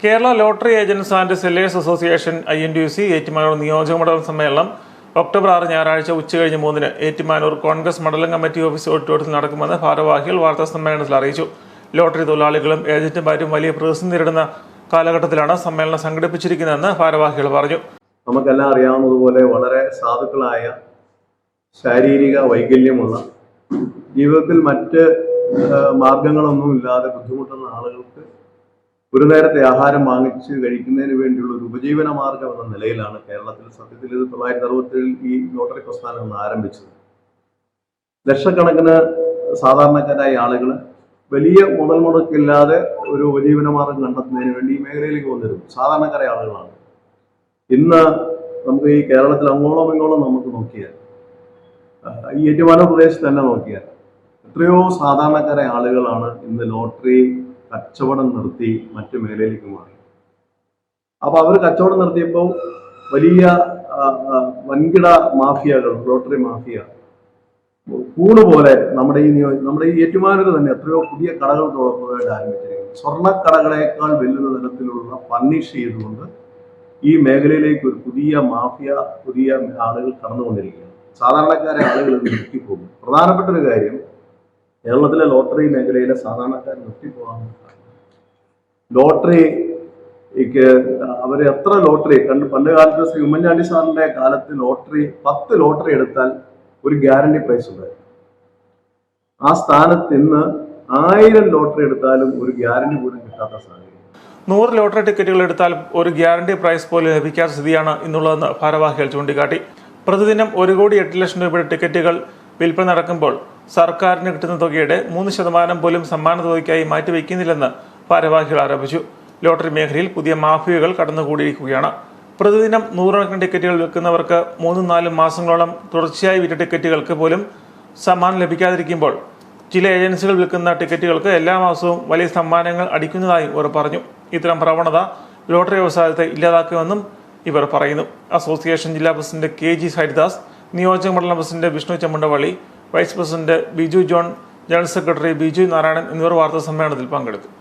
Kerala lottery agents and sellers association I N D C Ettumanoor നിയോജക മണ്ഡലം സമ്മേളനം October ആറ് ഞായറാഴ്ച ഉച്ചകഴിഞ്ഞ് മൂന്നിന് ഏറ്റുമാനൂർ കോൺഗ്രസ് മണ്ഡലം കമ്മിറ്റി ഓഫീസ് ഓഡിറ്റോറിയത്തിൽ നടക്കുമെന്ന് ഭാരവാഹികൾ വാർത്താ സമ്മേളനത്തിൽ അറിയിച്ചു. ലോട്ടറി തൊഴിലാളികളും ഏജന്റുമാരും വലിയ പ്രതിസന്ധി നേരിടുന്ന കാലഘട്ടത്തിലാണ് സമ്മേളനം സംഘടിപ്പിച്ചിരിക്കുന്നതെന്ന് ഭാരവാഹികൾ പറഞ്ഞു. നമുക്കെല്ലാം അറിയാവുന്നതുപോലെ വളരെ സാധുക്കളായ ശാരീരിക വൈകല്യമുള്ള ജീവിതത്തിൽ മറ്റ് ആ, മാർഗങ്ങളൊന്നും ഇല്ലാതെ ബുദ്ധിമുട്ടുന്ന ആളുകൾക്ക് ഒരു നേരത്തെ ആഹാരം വാങ്ങിച്ച് കഴിക്കുന്നതിന് വേണ്ടിയുള്ള ഒരു ഉപജീവന മാർഗം എന്ന നിലയിലാണ് കേരളത്തിൽ സത്യത്തിൽ ഇത് തൊള്ളായിരത്തി അറുപത്തേഴിൽ ഈ ലോട്ടറി പ്രസ്ഥാനം ഒന്ന് ആരംഭിച്ചത്. ലക്ഷക്കണക്കിന് സാധാരണക്കാരായ ആളുകൾ വലിയ മുതൽ മുടക്കില്ലാതെ ഒരു ഉപജീവന മാർഗം കണ്ടെത്തുന്നതിന് വേണ്ടി ഈ മേഖലയിലേക്ക് വന്നിരുന്നു. സാധാരണക്കാരായ ആളുകളാണ്. ഇന്ന് നമുക്ക് ഈ കേരളത്തിൽ അങ്ങോളം ഇങ്ങോളം നമുക്ക് നോക്കിയാൽ ഈ ഏറ്റുമാനൂർ പ്രദേശത്ത് തന്നെ നോക്കിയാൽ എത്രയോ സാധാരണക്കാരായ ആളുകളാണ് ഇന്ന് ലോട്ടറി കച്ചവടം നിർത്തി മറ്റു മേഖലയിലേക്ക് മാറി. അപ്പൊ അവർ കച്ചവടം നിർത്തിയപ്പോൾ വലിയ വൻകിട മാഫിയകൾ ലോട്ടറി മാഫിയ കൂട് പോലെ നമ്മുടെ ഈ നിയോ നമ്മുടെ ഈ ഏറ്റുമാനൂർ തന്നെ എത്രയോ പുതിയ കടകൾ തുറക്കുന്നതായിട്ട് ആരംഭിച്ചിരിക്കുന്നു. സ്വർണക്കടകളേക്കാൾ വെല്ലുന്ന തരത്തിലുള്ള പണിഷ് ചെയ്തുകൊണ്ട് ഈ മേഖലയിലേക്ക് ഒരു പുതിയ മാഫിയ പുതിയ ആളുകൾ കടന്നുകൊണ്ടിരിക്കുകയാണ്. സാധാരണക്കാരെ ആളുകൾ നിർത്തിപ്പോകും. പ്രധാനപ്പെട്ട ഒരു കാര്യം കേരളത്തിലെ ലോട്ടറി മേഖലയിലെ സാധാരണക്കാർ നിർത്തിപ്പോകാൻ ലോട്ടറിക്ക് അവർ എത്ര ലോട്ടറി? കണ്ട് പണ്ട് കാലത്ത് ശ്രീ ഉമ്മൻചാണ്ടി സാറിന്റെ കാലത്ത് ലോട്ടറി പത്ത് ലോട്ടറി എടുത്താൽ ഒരു ഗ്യാരണ്ടി പ്രൈസ് ഉണ്ടായിരുന്നു. ആ സ്ഥാനത്ത് ഇന്ന് ആയിരം ലോട്ടറി എടുത്താലും ഒരു ഗ്യാരണ്ടി പോലും കിട്ടാത്ത സാഹചര്യം. നൂറ് ലോട്ടറി ടിക്കറ്റുകൾ എടുത്താൽ ഒരു ഗ്യാരണ്ടി പ്രൈസ് പോലും ലഭിക്കാത്ത സ്ഥിതിയാണ് ഇന്നുള്ളതെന്ന് ഭാരവാഹികൾ ചൂണ്ടിക്കാട്ടി. പ്രതിദിനം ഒരു കോടി എട്ട് ലക്ഷം രൂപയുടെ ടിക്കറ്റുകൾ വിൽപ്പന നടക്കുമ്പോൾ സർക്കാരിന് കിട്ടുന്ന തുകയുടെ മൂന്ന് ശതമാനം പോലും സമ്മാന തുകയ്ക്കായി മാറ്റിവെക്കുന്നില്ലെന്ന് ഭാരവാഹികൾ ആരോപിച്ചു. ലോട്ടറി മേഖലയിൽ പുതിയ മാഫിയകൾ കടന്നുകൂടിയിരിക്കുകയാണ്. പ്രതിദിനം നൂറുകണക്കിന് ടിക്കറ്റുകൾ വിൽക്കുന്നവർക്ക് മൂന്നും നാലും മാസങ്ങളോളം തുടർച്ചയായി വിറ്റ ടിക്കറ്റുകൾക്ക് പോലും സമ്മാനം ലഭിക്കാതിരിക്കുമ്പോൾ ചില ഏജൻസികൾ വിൽക്കുന്ന ടിക്കറ്റുകൾക്ക് എല്ലാ മാസവും വലിയ സമ്മാനങ്ങൾ അടിക്കുന്നതായി ഇവർ പറഞ്ഞു. ഇത്തരം പ്രവണത ലോട്ടറി വ്യവസായത്തെ ഇല്ലാതാക്കുമെന്നും ഇവർ പറയുന്നു. അസോസിയേഷൻ ജില്ലാ പ്രസിഡന്റ് കെ ജി ഹരിദാസ് നിയോജക മണ്ഡലം president Vishnu Chemmandavally vice president Biju John general secretary Biju Narayanan എന്നിവർ വാർത്താ സമ്മേളനത്തിൽ പങ്കെടുത്തു.